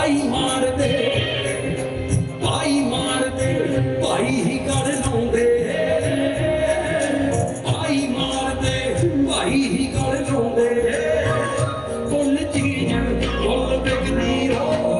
ਭਾਈ ਮਾਰਦੇ ਭਾਈ ਮਾਰਦੇ ਭਾਈ ਹੀ ਕਰ ਲਾਉਂਦੇ। ਭਾਈ ਮਾਰਦੇ ਭਾਈ ਹੀ ਕਰ ਲਾਉਂਦੇ। ਕੁੱਲ ਚੀਜ਼ ਕੁੱਲ ਤਕਦੀਰ ਹੋ